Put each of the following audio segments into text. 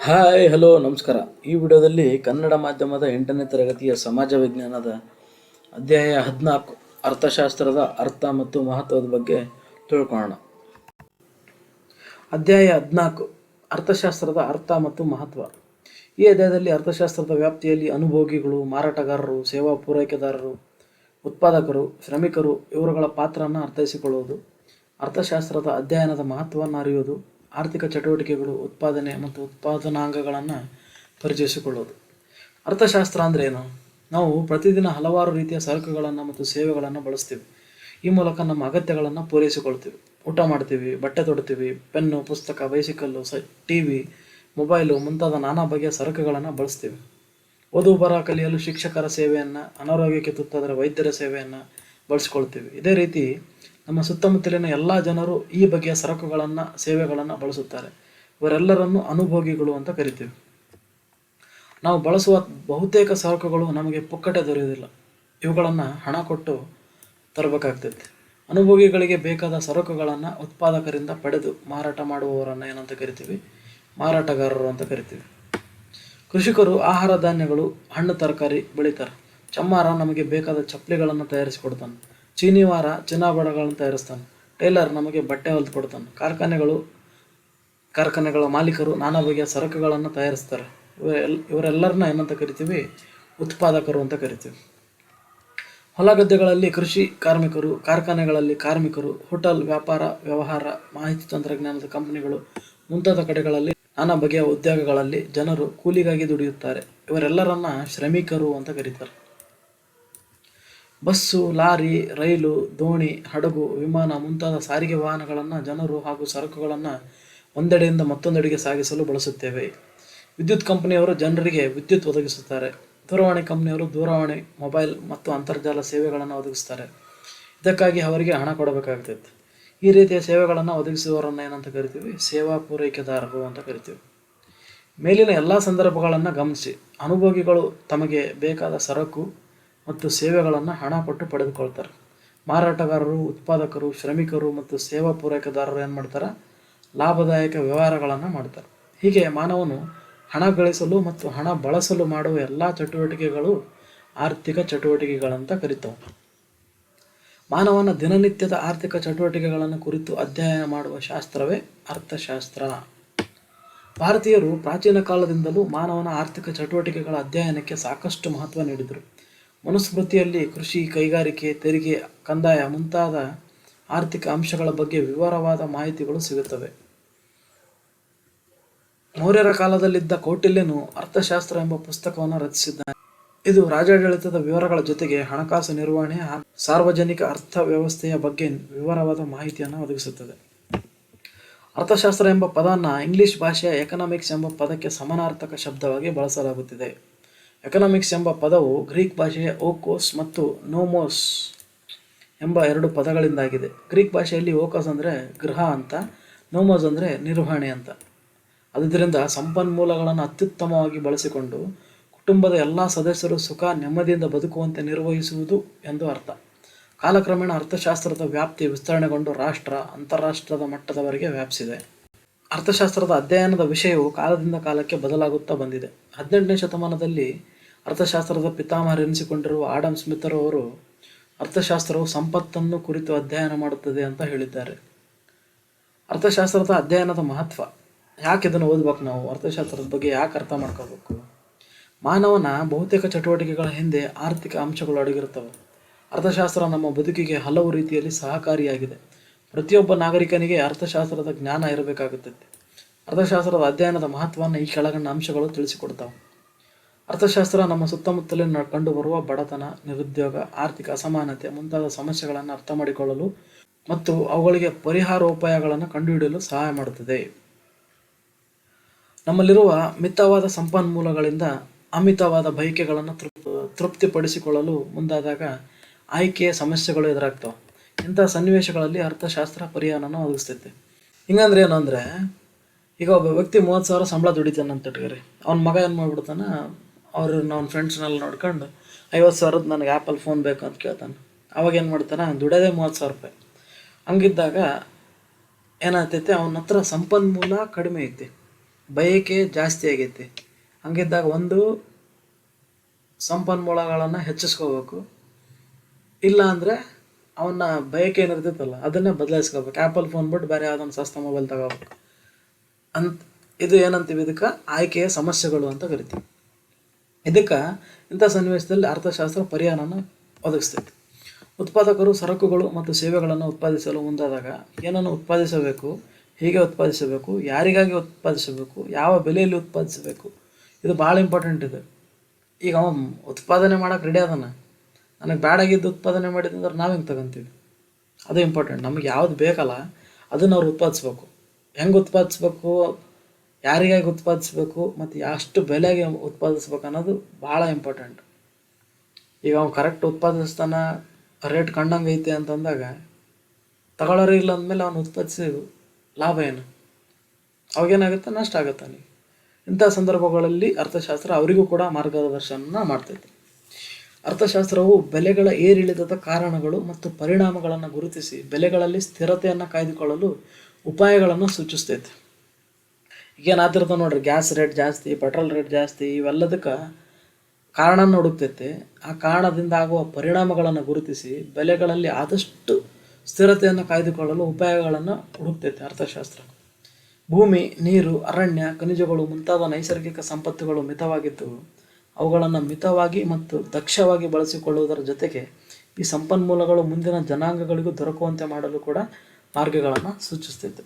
Hi, hello, ನಮಸ್ಕಾರ. ಈ ವಿಡಿಯೋದಲ್ಲಿ ಕನ್ನಡ ಮಾಧ್ಯಮದ ಎಂಟನೇ ತರಗತಿಯ ಸಮಾಜ ವಿಜ್ಞಾನದ ಅಧ್ಯಾಯ ಹದಿನಾಲ್ಕು, ಅರ್ಥಶಾಸ್ತ್ರದ ಅರ್ಥ ಮತ್ತು ಮಹತ್ವದ ಬಗ್ಗೆ ತಿಳ್ಕೊಳ್ಳೋಣ. ಅಧ್ಯಾಯ ಹದಿನಾಲ್ಕು, ಅರ್ಥಶಾಸ್ತ್ರದ ಅರ್ಥ ಮತ್ತು ಮಹತ್ವ. ಈ ಅಧ್ಯಾಯದಲ್ಲಿ ಅರ್ಥಶಾಸ್ತ್ರದ ವ್ಯಾಪ್ತಿಯಲ್ಲಿ ಅನುಭೋಗಿಗಳು, ಮಾರಾಟಗಾರರು, ಸೇವಾ ಪೂರೈಕೆದಾರರು, ಉತ್ಪಾದಕರು, ಶ್ರಮಿಕರು, ಇವರುಗಳ ಪಾತ್ರವನ್ನು ಅರ್ಥೈಸಿಕೊಳ್ಳುವುದು, ಅರ್ಥಶಾಸ್ತ್ರದ ಅಧ್ಯಯನದ ಮಹತ್ವವನ್ನು ಅರಿಯುವುದು ಆರ್ಥಿಕ ಚಟುವಟಿಕೆಗಳು, ಉತ್ಪಾದನೆ ಮತ್ತು ಉತ್ಪಾದನಾಂಗಗಳನ್ನು ಪರಿಚಯಿಸಿಕೊಳ್ಳೋದು. ಅರ್ಥಶಾಸ್ತ್ರ ಅಂದರೆ ಏನು? ನಾವು ಪ್ರತಿದಿನ ಹಲವಾರು ರೀತಿಯ ಸರಕುಗಳನ್ನು ಮತ್ತು ಸೇವೆಗಳನ್ನು ಬಳಸ್ತೀವಿ. ಈ ಮೂಲಕ ನಮ್ಮ ಅಗತ್ಯಗಳನ್ನು ಪೂರೈಸಿಕೊಳ್ತೀವಿ. ಊಟ ಮಾಡ್ತೀವಿ, ಬಟ್ಟೆ ತೊಡ್ತೀವಿ, ಪೆನ್ನು, ಪುಸ್ತಕ, ಬೈಸಿಕಲ್ಲು, ಸ ಟಿ ವಿ ಮೊಬೈಲು ಮುಂತಾದ ನಾನಾ ಬಗೆಯ ಸರಕುಗಳನ್ನು ಬಳಸ್ತೀವಿ. ಓದು ಬರಹ ಕಲಿಯಲು ಶಿಕ್ಷಕರ ಸೇವೆಯನ್ನು, ಅನಾರೋಗ್ಯಕ್ಕೆ ತುತ್ತಾದರೆ ವೈದ್ಯರ ಸೇವೆಯನ್ನು ಬಳಸ್ಕೊಳ್ತೀವಿ. ಇದೇ ರೀತಿ ನಮ್ಮ ಸುತ್ತಮುತ್ತಲಿನ ಎಲ್ಲ ಜನರು ಈ ಬಗೆಯ ಸರಕುಗಳನ್ನು, ಸೇವೆಗಳನ್ನು ಬಳಸುತ್ತಾರೆ. ಇವರೆಲ್ಲರನ್ನು ಅನುಭೋಗಿಗಳು ಅಂತ ಕರಿತೀವಿ. ನಾವು ಬಳಸುವ ಬಹುತೇಕ ಸರಕುಗಳು ನಮಗೆ ಪುಕ್ಕಟೆ ದೊರೆಯುವುದಿಲ್ಲ. ಇವುಗಳನ್ನು ಹಣ ಕೊಟ್ಟು ತರಬೇಕಾಗ್ತೈತೆ. ಅನುಭೋಗಿಗಳಿಗೆ ಬೇಕಾದ ಸರಕುಗಳನ್ನು ಉತ್ಪಾದಕರಿಂದ ಪಡೆದು ಮಾರಾಟ ಮಾಡುವವರನ್ನು ಏನಂತ ಕರಿತೀವಿ? ಮಾರಾಟಗಾರರು ಅಂತ ಕರಿತೀವಿ. ಕೃಷಿಕರು ಆಹಾರ ಧಾನ್ಯಗಳು, ಹಣ್ಣು, ತರಕಾರಿ ಬೆಳೀತಾರೆ. ಚಮ್ಮಾರ ನಮಗೆ ಬೇಕಾದ ಚಪ್ಪಲಿಗಳನ್ನು ತಯಾರಿಸಿಕೊಡ್ತಾನೆ ಚೀನಿವಾರ ಚಿನ್ನಾಭರಣಗಳನ್ನು ತಯಾರಿಸ್ತಾನೆ. ಟೈಲರ್ ನಮಗೆ ಬಟ್ಟೆ ಹೊಲಿದು ಕೊಡ್ತಾನೆ. ಕಾರ್ಖಾನೆಗಳು, ಕಾರ್ಖಾನೆಗಳ ಮಾಲೀಕರು ನಾನಾ ಬಗೆಯ ಸರಕುಗಳನ್ನು ತಯಾರಿಸ್ತಾರೆ. ಇವರೆಲ್ಲ ಇವರೆಲ್ಲರನ್ನ ಏನಂತ ಕರಿತೀವಿ? ಉತ್ಪಾದಕರು ಅಂತ ಕರಿತೀವಿ. ಹೊಲ ಗದ್ದೆಗಳಲ್ಲಿ ಕೃಷಿ ಕಾರ್ಮಿಕರು, ಕಾರ್ಖಾನೆಗಳಲ್ಲಿ ಕಾರ್ಮಿಕರು, ಹೋಟೆಲ್ ವ್ಯಾಪಾರ, ವ್ಯವಹಾರ, ಮಾಹಿತಿ ತಂತ್ರಜ್ಞಾನದ ಕಂಪನಿಗಳು ಮುಂತಾದ ಕಡೆಗಳಲ್ಲಿ ನಾನಾ ಬಗೆಯ ಉದ್ಯೋಗಗಳಲ್ಲಿ ಜನರು ಕೂಲಿಗಾಗಿ ದುಡಿಯುತ್ತಾರೆ. ಇವರೆಲ್ಲರನ್ನ ಶ್ರಮಿಕರು ಅಂತ ಕರೀತಾರೆ. ಬಸ್ಸು, ಲಾರಿ, ರೈಲು, ದೋಣಿ, ಹಡಗು, ವಿಮಾನ ಮುಂತಾದ ಸಾರಿಗೆ ವಾಹನಗಳನ್ನು ಜನರು ಹಾಗೂ ಸರಕುಗಳನ್ನು ಒಂದೆಡೆಯಿಂದ ಮತ್ತೊಂದೆಡೆಗೆ ಸಾಗಿಸಲು ಬಳಸುತ್ತೇವೆ. ವಿದ್ಯುತ್ ಕಂಪನಿಯವರು ಜನರಿಗೆ ವಿದ್ಯುತ್ ಒದಗಿಸುತ್ತಾರೆ. ದೂರವಾಣಿ ಕಂಪನಿಯವರು ದೂರವಾಣಿ, ಮೊಬೈಲ್ ಮತ್ತು ಅಂತರ್ಜಾಲ ಸೇವೆಗಳನ್ನು ಒದಗಿಸ್ತಾರೆ ಇದಕ್ಕಾಗಿ ಅವರಿಗೆ ಹಣ ಕೊಡಬೇಕಾಗ್ತೈತೆ ಈ ರೀತಿಯ ಸೇವೆಗಳನ್ನು ಒದಗಿಸುವವರನ್ನು ಏನಂತ ಕರಿತೀವಿ? ಸೇವಾ ಪೂರೈಕೆದಾರರು ಅಂತ ಕರಿತೀವಿ. ಮೇಲಿನ ಎಲ್ಲ ಸಂದರ್ಭಗಳನ್ನು ಗಮನಿಸಿ. ಅನುಭೋಗಿಗಳು ತಮಗೆ ಬೇಕಾದ ಸರಕು ಮತ್ತು ಸೇವೆಗಳನ್ನು ಹಣ ಕೊಟ್ಟು ಪಡೆದುಕೊಳ್ತಾರೆ. ಮಾರಾಟಗಾರರು, ಉತ್ಪಾದಕರು, ಶ್ರಮಿಕರು ಮತ್ತು ಸೇವಾ ಪೂರೈಕೆದಾರರು ಏನು ಮಾಡ್ತಾರೆ? ಲಾಭದಾಯಕ ವ್ಯವಹಾರಗಳನ್ನು ಮಾಡ್ತಾರೆ. ಹೀಗೆ ಮಾನವನು ಹಣ ಗಳಿಸಲು ಮತ್ತು ಹಣ ಬಳಸಲು ಮಾಡುವ ಎಲ್ಲ ಚಟುವಟಿಕೆಗಳು ಆರ್ಥಿಕ ಚಟುವಟಿಕೆಗಳಂತ ಕರಿತವು. ಮಾನವನ ದಿನನಿತ್ಯದ ಆರ್ಥಿಕ ಚಟುವಟಿಕೆಗಳನ್ನು ಕುರಿತು ಅಧ್ಯಯನ ಮಾಡುವ ಶಾಸ್ತ್ರವೇ ಅರ್ಥಶಾಸ್ತ್ರ. ಭಾರತೀಯರು ಪ್ರಾಚೀನ ಕಾಲದಿಂದಲೂ ಮಾನವನ ಆರ್ಥಿಕ ಚಟುವಟಿಕೆಗಳ ಅಧ್ಯಯನಕ್ಕೆ ಸಾಕಷ್ಟು ಮಹತ್ವ ನೀಡಿದರು. ಮನುಸ್ಮೃತಿಯಲ್ಲಿ ಕೃಷಿ ಕೈಗಾರಿಕೆ, ತೆರಿಗೆ, ಕಂದಾಯ ಮುಂತಾದ ಆರ್ಥಿಕ ಅಂಶಗಳ ಬಗ್ಗೆ ವಿವರವಾದ ಮಾಹಿತಿಗಳು ಸಿಗುತ್ತವೆ. ಮೌರ್ಯರ ಕಾಲದಲ್ಲಿದ್ದ ಕೌಟಿಲ್ಯನು ಅರ್ಥಶಾಸ್ತ್ರ ಎಂಬ ಪುಸ್ತಕವನ್ನು ರಚಿಸಿದ್ದಾನೆ. ಇದು ರಾಜಾಡಳಿತದ ವಿವರಗಳ ಜೊತೆಗೆ ಹಣಕಾಸು ನಿರ್ವಹಣೆ ಸಾರ್ವಜನಿಕ ಅರ್ಥ ವ್ಯವಸ್ಥೆಯ ಬಗ್ಗೆ ವಿವರವಾದ ಮಾಹಿತಿಯನ್ನು ಒದಗಿಸುತ್ತದೆ. ಅರ್ಥಶಾಸ್ತ್ರ ಎಂಬ ಪದವನ್ನು ಇಂಗ್ಲಿಷ್ ಭಾಷೆಯ ಎಕನಾಮಿಕ್ಸ್ ಎಂಬ ಪದಕ್ಕೆ ಸಮಾನಾರ್ಥಕ ಶಬ್ದವಾಗಿ ಬಳಸಲಾಗುತ್ತಿದೆ. ಎಕನಾಮಿಕ್ಸ್ ಎಂಬ ಪದವು ಗ್ರೀಕ್ ಭಾಷೆಯ ಓಕೋಸ್ ಮತ್ತು ನೋಮೋಸ್ ಎಂಬ ಎರಡು ಪದಗಳಿಂದಾಗಿದೆ. ಗ್ರೀಕ್ ಭಾಷೆಯಲ್ಲಿ ಓಕೋಸ್ ಅಂದರೆ ಗೃಹ ಅಂತ ನೋಮೋಸ್ ಅಂದರೆ ನಿರ್ವಹಣೆ ಅಂತ. ಆದ್ದರಿಂದ ಸಂಪನ್ಮೂಲಗಳನ್ನು ಅತ್ಯುತ್ತಮವಾಗಿ ಬಳಸಿಕೊಂಡು ಕುಟುಂಬದ ಎಲ್ಲ ಸದಸ್ಯರು ಸುಖ, ನೆಮ್ಮದಿಯಿಂದ ಬದುಕುವಂತೆ ನಿರ್ವಹಿಸುವುದು ಎಂದು ಅರ್ಥ. ಕಾಲಕ್ರಮೇಣ ಅರ್ಥಶಾಸ್ತ್ರದ ವ್ಯಾಪ್ತಿ ವಿಸ್ತರಣೆಗೊಂಡು ರಾಷ್ಟ್ರ ಅಂತಾರಾಷ್ಟ್ರದ ಮಟ್ಟದವರೆಗೆ ವ್ಯಾಪಿಸಿದೆ. ಅರ್ಥಶಾಸ್ತ್ರದ ಅಧ್ಯಯನದ ವಿಷಯವು ಕಾಲದಿಂದ ಕಾಲಕ್ಕೆ ಬದಲಾಗುತ್ತಾ ಬಂದಿದೆ. ಹದಿನೆಂಟನೇ ಶತಮಾನದಲ್ಲಿ ಅರ್ಥಶಾಸ್ತ್ರದ ಪಿತಾಮಹರೆನಿಸಿಕೊಂಡಿರುವ ಆಡಮ್ ಸ್ಮಿತರವರು ಅರ್ಥಶಾಸ್ತ್ರವು ಸಂಪತ್ತನ್ನು ಕುರಿತು ಅಧ್ಯಯನ ಮಾಡುತ್ತದೆ ಅಂತ ಹೇಳಿದ್ದಾರೆ. ಅರ್ಥಶಾಸ್ತ್ರದ ಅಧ್ಯಯನದ ಮಹತ್ವ. ಯಾಕೆ ಇದನ್ನು ಓದ್ಬೇಕು ನಾವು? ಅರ್ಥಶಾಸ್ತ್ರದ ಬಗ್ಗೆ ಯಾಕೆ ಅರ್ಥ ಮಾಡ್ಕೋಬೇಕು? ಮಾನವನ ಬಹುತೇಕ ಚಟುವಟಿಕೆಗಳ ಹಿಂದೆ ಆರ್ಥಿಕ ಅಂಶಗಳು ಅಡಗಿರುತ್ತವೆ. ಅರ್ಥಶಾಸ್ತ್ರ ನಮ್ಮ ಬದುಕಿಗೆ ಹಲವು ರೀತಿಯಲ್ಲಿ ಸಹಕಾರಿಯಾಗಿದೆ. ಪ್ರತಿಯೊಬ್ಬ ನಾಗರಿಕನಿಗೆ ಅರ್ಥಶಾಸ್ತ್ರದ ಜ್ಞಾನ ಇರಬೇಕಾಗುತ್ತದೆ ಅರ್ಥಶಾಸ್ತ್ರದ ಅಧ್ಯಯನದ ಮಹತ್ವವನ್ನು ಈ ಕೆಳಗಣ್ಣ ಅಂಶಗಳು ತಿಳಿಸಿಕೊಡ್ತಾವೆ. ಅರ್ಥಶಾಸ್ತ್ರ ನಮ್ಮ ಸುತ್ತಮುತ್ತಲಿನ ಕಂಡುಬರುವ ಬಡತನ, ನಿರುದ್ಯೋಗ, ಆರ್ಥಿಕ ಅಸಮಾನತೆ ಮುಂತಾದ ಸಮಸ್ಯೆಗಳನ್ನು ಅರ್ಥ ಮಾಡಿಕೊಳ್ಳಲು ಮತ್ತು ಅವುಗಳಿಗೆ ಪರಿಹಾರೋಪಾಯಗಳನ್ನು ಕಂಡುಹಿಡಿಯಲು ಸಹಾಯ ಮಾಡುತ್ತದೆ. ನಮ್ಮಲ್ಲಿರುವ ಮಿತವಾದ ಸಂಪನ್ಮೂಲಗಳಿಂದ ಅಮಿತವಾದ ಬಯಕೆಗಳನ್ನು ತೃಪ್ ತೃಪ್ತಿಪಡಿಸಿಕೊಳ್ಳಲು ಮುಂದಾದಾಗ ಆಯ್ಕೆಯ ಸಮಸ್ಯೆಗಳು ಎದುರಾಗ್ತವೆ. ಇಂಥ ಸನ್ನಿವೇಶಗಳಲ್ಲಿ ಅರ್ಥಶಾಸ್ತ್ರ ಪರಿಹಾರನ ಒದಗಿಸ್ತೈತೆ. ಹಿಂಗಂದ್ರೆ ಏನು ಅಂದರೆ, ಈಗ ಒಬ್ಬ ವ್ಯಕ್ತಿ ಮೂವತ್ತು ಸಾವಿರ ಸಂಬಳ ದುಡಿತಾನೆ ಅಂತ ಇಟ್ಕೊರಿ ಅವ್ನ ಮಗ ಏನು ಮಾಡ್ಬಿಡ್ತಾನೆ? ಅವ್ರು ಅವ್ನ ಫ್ರೆಂಡ್ಸ್ನೆಲ್ಲ ನೋಡ್ಕೊಂಡು ಐವತ್ತು ಸಾವಿರದ ನನಗೆ ಆ್ಯಪಲ್ ಫೋನ್ ಬೇಕು ಅಂತ ಕೇಳ್ತಾನೆ. ಅವಾಗ ಏನು ಮಾಡ್ತಾನೆ? ದುಡಿಯೋದೇ ಮೂವತ್ತು ಸಾವಿರ ರೂಪಾಯಿ. ಹಂಗಿದ್ದಾಗ ಏನಾಗ್ತೈತೆ? ಅವನ ಹತ್ರ ಸಂಪನ್ಮೂಲ ಕಡಿಮೆ ಐತಿ. ಬಯಕೆ ಜಾಸ್ತಿ ಆಗೈತಿ. ಹಂಗಿದ್ದಾಗ ಒಂದು ಸಂಪನ್ಮೂಲಗಳನ್ನು ಹೆಚ್ಚಿಸ್ಕೋಬೇಕು. ಇಲ್ಲ ಅಂದರೆ ಅವನ್ನ ಬಯಕೆ ಏನಿರ್ತೈತಲ್ಲ, ಅದನ್ನೇ ಬದಲಾಯಿಸ್ಕೋಬೇಕು ಆ್ಯಪಲ್ ಫೋನ್ ಬಿಟ್ಟು ಬೇರೆ ಯಾವುದೊಂದು ಸಸ್ತ ಮೊಬೈಲ್ ತಗೋಬೇಕು. ಅಂತ, ಇದು ಏನಂತೀವಿ ಇದಕ್ಕೆ? ಆಯ್ಕೆಯ ಸಮಸ್ಯೆಗಳು ಅಂತ ಕರಿತೀವಿ. ಇದಕ್ಕೆ ಇಂಥ ಸನ್ನಿವೇಶದಲ್ಲಿ ಅರ್ಥಶಾಸ್ತ್ರ ಪರಿಹಾರನ ಒದಗಿಸ್ತೈತಿ. ಉತ್ಪಾದಕರು ಸರಕುಗಳು ಮತ್ತು ಸೇವೆಗಳನ್ನು ಉತ್ಪಾದಿಸಲು ಮುಂದಾದಾಗ ಏನನ್ನು ಉತ್ಪಾದಿಸಬೇಕು, ಹೇಗೆ ಉತ್ಪಾದಿಸಬೇಕು, ಯಾರಿಗಾಗಿ ಉತ್ಪಾದಿಸಬೇಕು, ಯಾವ ಬೆಲೆಯಲ್ಲಿ ಉತ್ಪಾದಿಸಬೇಕು, ಇದು ಭಾಳ ಇಂಪಾರ್ಟೆಂಟ್ ಇದೆ. ಈಗ ಅವ ಉತ್ಪಾದನೆ ಮಾಡೋಕೆ ರೆಡಿ ಅದಾನ ನನಗೆ ಬ್ಯಾಡಾಗಿದ್ದು ಉತ್ಪಾದನೆ ಮಾಡಿದಂದ್ರೆ ನಾವು ಹೆಂಗೆ ತಗೊಂತೀವಿ? ಅದು ಇಂಪಾರ್ಟೆಂಟ್ ನಮಗೆ ಯಾವ್ದು ಬೇಕಲ್ಲ, ಅದನ್ನು ಅವ್ರು ಉತ್ಪಾದಿಸ್ಬೇಕು. ಹೆಂಗೆ ಉತ್ಪಾದಿಸ್ಬೇಕು, ಯಾರಿಗಾಗಿ ಉತ್ಪಾದಿಸ್ಬೇಕು, ಮತ್ತು ಎಷ್ಟು ಬೆಲೆಗೆ ಉತ್ಪಾದಿಸ್ಬೇಕು ಅನ್ನೋದು ಭಾಳ ಇಂಪಾರ್ಟೆಂಟ್ ಈಗ ಅವ್ನು ಕರೆಕ್ಟ್ ಉತ್ಪಾದಿಸ್ತಾನ ರೇಟ್ ಕಂಡಂಗೆ ಐತೆ ಅಂತಂದಾಗ ತಗೊಳ್ಳೋರು ಇಲ್ಲ ಅಂದಮೇಲೆ ಅವ್ನು ಉತ್ಪಾದಿಸಿ ಲಾಭ ಏನು? ಅವಾಗೇನಾಗುತ್ತೆ? ನಷ್ಟ ಆಗುತ್ತೆ ಅವನಿಗೆ. ಇಂಥ ಸಂದರ್ಭಗಳಲ್ಲಿ ಅರ್ಥಶಾಸ್ತ್ರ ಅವರಿಗೂ ಕೂಡ ಮಾರ್ಗದರ್ಶನ ಮಾಡ್ತೈತೆ. ಅರ್ಥಶಾಸ್ತ್ರವು ಬೆಲೆಗಳ ಏರಿಳಿತದ ಕಾರಣಗಳು ಮತ್ತು ಪರಿಣಾಮಗಳನ್ನು ಗುರುತಿಸಿ ಬೆಲೆಗಳಲ್ಲಿ ಸ್ಥಿರತೆಯನ್ನು ಕಾಯ್ದುಕೊಳ್ಳಲು ಉಪಾಯಗಳನ್ನು ಸೂಚಿಸ್ತೈತೆ. ಈಗೇನಾತಿರ್ತಾವ ನೋಡ್ರಿ, ಗ್ಯಾಸ್ ರೇಟ್ ಜಾಸ್ತಿ, ಪೆಟ್ರೋಲ್ ರೇಟ್ ಜಾಸ್ತಿ, ಇವೆಲ್ಲದಕ್ಕೆ ಕಾರಣ ಹುಡುಕ್ತೈತೆ. ಆ ಕಾರಣದಿಂದ ಆಗುವ ಪರಿಣಾಮಗಳನ್ನು ಗುರುತಿಸಿ ಬೆಲೆಗಳಲ್ಲಿ ಆದಷ್ಟು ಸ್ಥಿರತೆಯನ್ನು ಕಾಯ್ದುಕೊಳ್ಳಲು ಉಪಾಯಗಳನ್ನು ಹುಡುಕ್ತೈತೆ ಅರ್ಥಶಾಸ್ತ್ರ. ಭೂಮಿ, ನೀರು, ಅರಣ್ಯ, ಖನಿಜಗಳು ಮುಂತಾದ ನೈಸರ್ಗಿಕ ಸಂಪತ್ತುಗಳು ಮಿತವಾಗಿದ್ದು ಅವುಗಳನ್ನು ಮಿತವಾಗಿ ಮತ್ತು ದಕ್ಷವಾಗಿ ಬಳಸಿಕೊಳ್ಳುವುದರ ಜೊತೆಗೆ ಈ ಸಂಪನ್ಮೂಲಗಳು ಮುಂದಿನ ಜನಾಂಗಗಳಿಗೂ ದೊರಕುವಂತೆ ಮಾಡಲು ಕೂಡ ಮಾರ್ಗಗಳನ್ನು ಸೂಚಿಸ್ತೈತೆ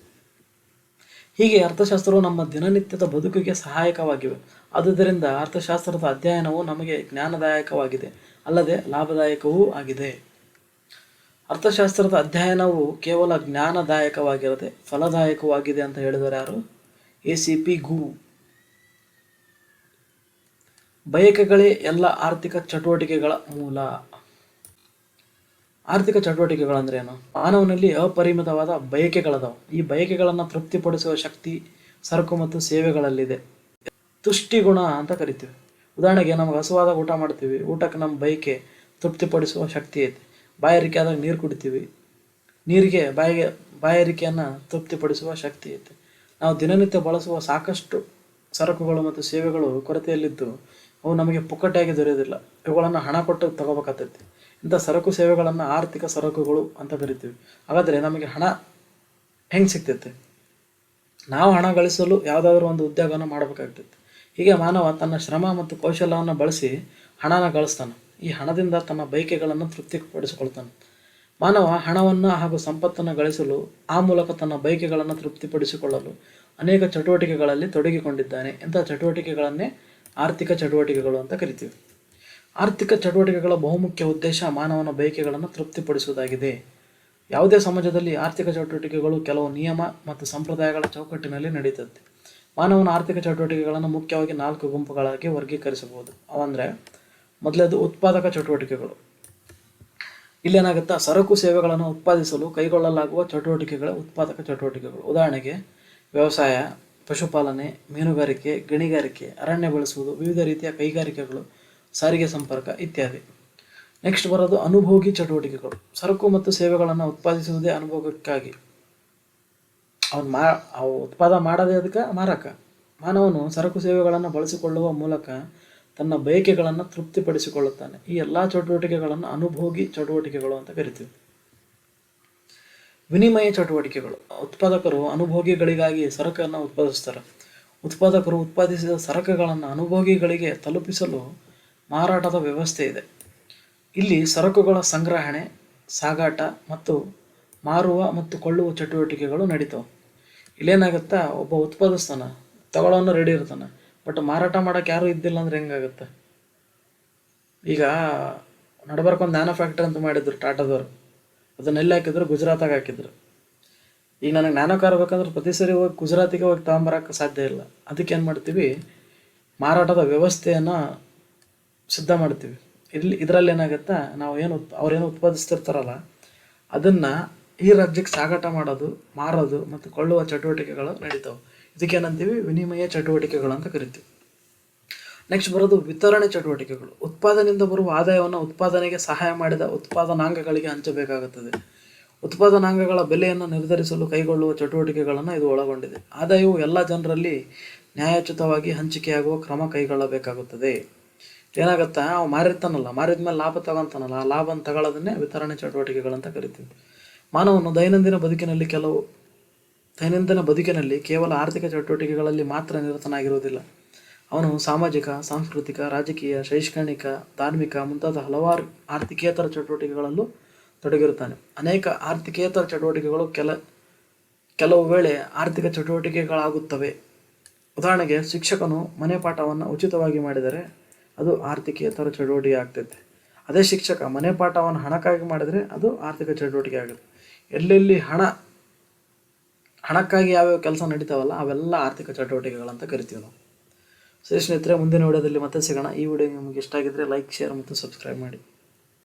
ಹೀಗೆ ಅರ್ಥಶಾಸ್ತ್ರವು ನಮ್ಮ ದಿನನಿತ್ಯದ ಬದುಕಿಗೆ ಸಹಾಯಕವಾಗಿವೆ. ಆದುದರಿಂದ ಅರ್ಥಶಾಸ್ತ್ರದ ಅಧ್ಯಯನವು ನಮಗೆ ಜ್ಞಾನದಾಯಕವಾಗಿದೆ, ಅಲ್ಲದೆ ಲಾಭದಾಯಕವೂ ಆಗಿದೆ. ಅರ್ಥಶಾಸ್ತ್ರದ ಅಧ್ಯಯನವು ಕೇವಲ ಜ್ಞಾನದಾಯಕವಾಗಿರದೆ ಫಲದಾಯಕವಾಗಿದೆ ಅಂತ ಹೇಳಿದರೆ ಯಾರು? ಎ ಸಿ ಪಿ ಗು ಬಯಕೆಗಳೇ ಎಲ್ಲ ಆರ್ಥಿಕ ಚಟುವಟಿಕೆಗಳ ಮೂಲ. ಆರ್ಥಿಕ ಚಟುವಟಿಕೆಗಳಂದ್ರೆ ಏನು? ಮಾನವನಲ್ಲಿ ಅಪರಿಮಿತವಾದ ಬಯಕೆಗಳದಾವು. ಈ ಬಯಕೆಗಳನ್ನು ತೃಪ್ತಿಪಡಿಸುವ ಶಕ್ತಿ ಸರಕು ಮತ್ತು ಸೇವೆಗಳಲ್ಲಿದೆ. ತುಷ್ಟಿಗುಣ ಅಂತ ಕರಿತೀವಿ. ಉದಾಹರಣೆಗೆ ನಮ್ಗೆ ಹಸುವಾದ ಊಟ ಮಾಡ್ತೀವಿ. ಊಟಕ್ಕೆ ನಮ್ಮ ಬಯಕೆ ತೃಪ್ತಿಪಡಿಸುವ ಶಕ್ತಿ ಐತಿ. ಬಾಯಾರಿಕೆ ಆದಾಗ ನೀರು ಕುಡಿತೀವಿ. ನೀರಿಗೆ, ಬಾಯಿಗೆ, ಬಾಯಾರಿಕೆಯನ್ನು ತೃಪ್ತಿಪಡಿಸುವ ಶಕ್ತಿ ಐತೆ. ನಾವು ದಿನನಿತ್ಯ ಬಳಸುವ ಸಾಕಷ್ಟು ಸರಕುಗಳು ಮತ್ತು ಸೇವೆಗಳು ಕೊರತೆಯಲ್ಲಿದ್ದು ಅವು ನಮಗೆ ಪುಕ್ಕಟೆಯಾಗಿ ದೊರೆಯೋದಿಲ್ಲ. ಇವುಗಳನ್ನು ಹಣ ಕೊಟ್ಟು ತಗೋಬೇಕಾಗ್ತೈತಿ. ಇಂಥ ಸರಕು ಸೇವೆಗಳನ್ನು ಆರ್ಥಿಕ ಸರಕುಗಳು ಅಂತ ಕರಿತೀವಿ. ಹಾಗಾದರೆ ನಮಗೆ ಹಣ ಹೆಂಗೆ ಸಿಗ್ತೈತೆ? ನಾವು ಹಣ ಗಳಿಸಲು ಯಾವುದಾದ್ರೂ ಒಂದು ಉದ್ಯೋಗವನ್ನು ಮಾಡಬೇಕಾಗ್ತೈತೆ. ಹೀಗೆ ಮಾನವ ತನ್ನ ಶ್ರಮ ಮತ್ತು ಕೌಶಲ್ಯವನ್ನು ಬಳಸಿ ಹಣನ ಗಳಿಸ್ತಾನೆ. ಈ ಹಣದಿಂದ ತನ್ನ ಬಯಕೆಗಳನ್ನು ತೃಪ್ತಿಪಡಿಸಿಕೊಳ್ತಾನೆ. ಮಾನವ ಹಣವನ್ನು ಹಾಗೂ ಸಂಪತ್ತನ್ನು ಗಳಿಸಲು ಆ ಮೂಲಕ ತನ್ನ ಬಯಕೆಗಳನ್ನು ತೃಪ್ತಿಪಡಿಸಿಕೊಳ್ಳಲು ಅನೇಕ ಚಟುವಟಿಕೆಗಳಲ್ಲಿ ತೊಡಗಿಕೊಂಡಿದ್ದಾನೆ. ಇಂಥ ಚಟುವಟಿಕೆಗಳನ್ನೇ ಆರ್ಥಿಕ ಚಟುವಟಿಕೆಗಳು ಅಂತ ಕರಿತೀವಿ. ಆರ್ಥಿಕ ಚಟುವಟಿಕೆಗಳ ಬಹುಮುಖ್ಯ ಉದ್ದೇಶ ಮಾನವನ ಬಯಕೆಗಳನ್ನು ತೃಪ್ತಿಪಡಿಸುವುದಾಗಿದೆ. ಯಾವುದೇ ಸಮಾಜದಲ್ಲಿ ಆರ್ಥಿಕ ಚಟುವಟಿಕೆಗಳು ಕೆಲವು ನಿಯಮ ಮತ್ತು ಸಂಪ್ರದಾಯಗಳ ಚೌಕಟ್ಟಿನಲ್ಲಿ ನಡೀತದೆ. ಮಾನವನ ಆರ್ಥಿಕ ಚಟುವಟಿಕೆಗಳನ್ನು ಮುಖ್ಯವಾಗಿ ನಾಲ್ಕು ಗುಂಪುಗಳಾಗಿ ವರ್ಗೀಕರಿಸಬಹುದು. ಅವಂದರೆ ಮೊದಲದು ಉತ್ಪಾದಕ ಚಟುವಟಿಕೆಗಳು. ಇಲ್ಲೇನಾಗುತ್ತಾ ಸರಕು ಸೇವೆಗಳನ್ನು ಉತ್ಪಾದಿಸಲು ಕೈಗೊಳ್ಳಲಾಗುವ ಚಟುವಟಿಕೆಗಳ ಉತ್ಪಾದಕ ಚಟುವಟಿಕೆಗಳು. ಉದಾಹರಣೆಗೆ ವ್ಯವಸಾಯ ಪಶುಪಾಲನೆ, ಮೀನುಗಾರಿಕೆ, ಗಣಿಗಾರಿಕೆ, ಅರಣ್ಯ ಬೆಳೆಸುವುದು, ವಿವಿಧ ರೀತಿಯ ಕೈಗಾರಿಕೆಗಳು, ಸಾರಿಗೆ ಸಂಪರ್ಕ ಇತ್ಯಾದಿ. ನೆಕ್ಸ್ಟ್ ಬರೋದು ಅನುಭೋಗಿ ಚಟುವಟಿಕೆಗಳು. ಸರಕು ಮತ್ತು ಸೇವೆಗಳನ್ನು ಉತ್ಪಾದಿಸುವುದೇ ಅನುಭೋಗಕ್ಕಾಗಿ. ಅವನು ಮಾ, ಅವು ಉತ್ಪಾದ ಮಾಡದೇ ಅದಕ್ಕೆ ಮಾರಕ. ಮಾನವನು ಸರಕು ಸೇವೆಗಳನ್ನು ಬಳಸಿಕೊಳ್ಳುವ ಮೂಲಕ ತನ್ನ ಬಯಕೆಗಳನ್ನು ತೃಪ್ತಿಪಡಿಸಿಕೊಳ್ಳುತ್ತಾನೆ. ಈ ಎಲ್ಲ ಚಟುವಟಿಕೆಗಳನ್ನು ಅನುಭೋಗಿ ಚಟುವಟಿಕೆಗಳು ಅಂತ ಕರಿತೀವಿ. ವಿನಿಮಯ ಚಟುವಟಿಕೆಗಳು. ಉತ್ಪಾದಕರು ಅನುಭೋಗಿಗಳಿಗಾಗಿ ಸರಕನ್ನು ಉತ್ಪಾದಿಸ್ತಾರೆ. ಉತ್ಪಾದಕರು ಉತ್ಪಾದಿಸಿದ ಸರಕುಗಳನ್ನು ಅನುಭೋಗಿಗಳಿಗೆ ತಲುಪಿಸಲು ಮಾರಾಟದ ವ್ಯವಸ್ಥೆ ಇದೆ. ಇಲ್ಲಿ ಸರಕುಗಳ ಸಂಗ್ರಹಣೆ, ಸಾಗಾಟ ಮತ್ತು ಮಾರುವ ಮತ್ತು ಕೊಳ್ಳುವ ಚಟುವಟಿಕೆಗಳು ನಡೀತಾವೆ. ಇಲ್ಲೇನಾಗುತ್ತಾ? ಒಬ್ಬ ಉತ್ಪಾದಿಸ್ತಾನೆ ತಗೊಳ್ಳೋನು ರೆಡಿ ಇರ್ತಾನೆ. ಬಟ್ ಮಾರಾಟ ಮಾಡೋಕೆ ಯಾರು ಇದ್ದಿಲ್ಲ ಅಂದ್ರೆ ಹೆಂಗಾಗುತ್ತೆ? ಈಗ ನಡಬರ್ಕೊಂದು ನ್ಯಾನೋ ಫ್ಯಾಕ್ಟ್ರಿ ಅಂತ ಮಾಡಿದ್ರು ಟಾಟಾದವ್ರು. ಅದನ್ನೆಲ್ಲ ಹಾಕಿದ್ರು ಗುಜರಾತಾಗ ಹಾಕಿದ್ರು. ಈಗ ನನಗೆ ನ್ಯಾನೋ ಕಾರ್ ಬೇಕಂದ್ರೆ ಪ್ರತಿ ಸರಿ ಹೋಗಿ ಗುಜರಾತಿಗೆ ಹೋಗಿ ತಗೊಂಬರಕ್ಕೆ ಸಾಧ್ಯ ಇಲ್ಲ. ಅದಕ್ಕೆ ಏನು ಮಾಡ್ತೀವಿ? ಮಾರಾಟದ ವ್ಯವಸ್ಥೆಯನ್ನು ಸಿದ್ಧ ಮಾಡ್ತೀವಿ. ಇಲ್ಲಿ ಇದರಲ್ಲಿ ಏನಾಗುತ್ತಾ, ನಾವು ಏನು ಉತ್ ಅವ್ರೇನು ಉತ್ಪಾದಿಸ್ತಿರ್ತಾರಲ್ಲ, ಅದನ್ನು ಈ ರಾಜ್ಯಕ್ಕೆ ಸಾಗಾಟ ಮಾಡೋದು, ಮಾರೋದು ಮತ್ತು ಕೊಳ್ಳುವ ಚಟುವಟಿಕೆಗಳು ನಡೀತಾವೆ. ಇದಕ್ಕೇನಂತೀವಿ ವಿನಿಮಯ ಚಟುವಟಿಕೆಗಳು ಅಂತ ಕರಿತೀವಿ. ನೆಕ್ಸ್ಟ್ ಬರೋದು ವಿತರಣೆ ಚಟುವಟಿಕೆಗಳು. ಉತ್ಪಾದನೆಯಿಂದ ಬರುವ ಆದಾಯವನ್ನು ಉತ್ಪಾದನೆಗೆ ಸಹಾಯ ಮಾಡಿದ ಉತ್ಪಾದನಾಂಗಗಳಿಗೆ ಹಂಚಬೇಕಾಗುತ್ತದೆ. ಉತ್ಪಾದನಾಂಗಗಳ ಬೆಲೆಯನ್ನು ನಿರ್ಧರಿಸಲು ಕೈಗೊಳ್ಳುವ ಚಟುವಟಿಕೆಗಳನ್ನು ಇದು ಒಳಗೊಂಡಿದೆ. ಆದಾಯವು ಎಲ್ಲ ಜನರಲ್ಲಿ ನ್ಯಾಯೋಚಿತವಾಗಿ ಹಂಚಿಕೆಯಾಗುವ ಕ್ರಮ ಕೈಗೊಳ್ಳಬೇಕಾಗುತ್ತದೆ. ಏನಾಗುತ್ತಾ? ಅವು ಮಾರಿರ್ತಾನಲ್ಲ ಮಾರಿದ್ಮೇಲೆ ಲಾಭ ತಗೊಂತಾನಲ್ಲ, ಆ ಲಾಭನ ತಗೊಳ್ಳೋದನ್ನೇ ವಿತರಣೆ ಚಟುವಟಿಕೆಗಳಂತ ಕರಿತೀವಿ. ಮಾನವನು ದೈನಂದಿನ ಬದುಕಿನಲ್ಲಿ ಕೆಲವು ದೈನಂದಿನ ಬದುಕಿನಲ್ಲಿ ಕೇವಲ ಆರ್ಥಿಕ ಚಟುವಟಿಕೆಗಳಲ್ಲಿ ಮಾತ್ರ ನಿರತನಾಗಿರುವುದಿಲ್ಲ. ಅವನು ಸಾಮಾಜಿಕ, ಸಾಂಸ್ಕೃತಿಕ, ರಾಜಕೀಯ, ಶೈಕ್ಷಣಿಕ, ಧಾರ್ಮಿಕ ಮುಂತಾದ ಹಲವಾರು ಆರ್ಥಿಕೇತರ ಚಟುವಟಿಕೆಗಳಲ್ಲೂ ತೊಡಗಿರುತ್ತಾನೆ. ಅನೇಕ ಆರ್ಥಿಕೇತರ ಚಟುವಟಿಕೆಗಳು ಕೆಲ, ಕೆಲವು ವೇಳೆ ಆರ್ಥಿಕ ಚಟುವಟಿಕೆಗಳಾಗುತ್ತವೆ. ಉದಾಹರಣೆಗೆ ಶಿಕ್ಷಕನು ಮನೆ ಪಾಠವನ್ನು ಉಚಿತವಾಗಿ ಮಾಡಿದರೆ ಅದು ಆರ್ಥಿಕೇತರ ಚಟುವಟಿಕೆ ಆಗ್ತೈತೆ. ಅದೇ ಶಿಕ್ಷಕ ಮನೆ ಪಾಠವನ್ನು ಹಣಕ್ಕಾಗಿ ಮಾಡಿದರೆ ಅದು ಆರ್ಥಿಕ ಚಟುವಟಿಕೆ ಆಗುತ್ತೆ. ಎಲ್ಲೆಲ್ಲಿ ಹಣ, ಹಣಕ್ಕಾಗಿ ಯಾವ್ಯಾವ ಕೆಲಸ ನಡೀತಾವಲ್ಲ ಅವೆಲ್ಲ ಆರ್ಥಿಕ ಚಟುವಟಿಕೆಗಳಂತ ಕರಿತೀವಿ ನಾವು. ಸರಿ ಸ್ನೇಹಿತರೆ ಮುಂದಿನ ವಿಡಿಯೋದಲ್ಲಿ ಮತ್ತೆ ಸಿಗೋಣ. ಈ ವಿಡಿಯೋ ನಿಮಗೆ ಇಷ್ಟ ಆಗಿದ್ರೆ ಲೈಕ್ ಶೇರ್ ಮತ್ತು ಸಬ್ಸ್ಕ್ರೈಬ್ ಮಾಡಿ.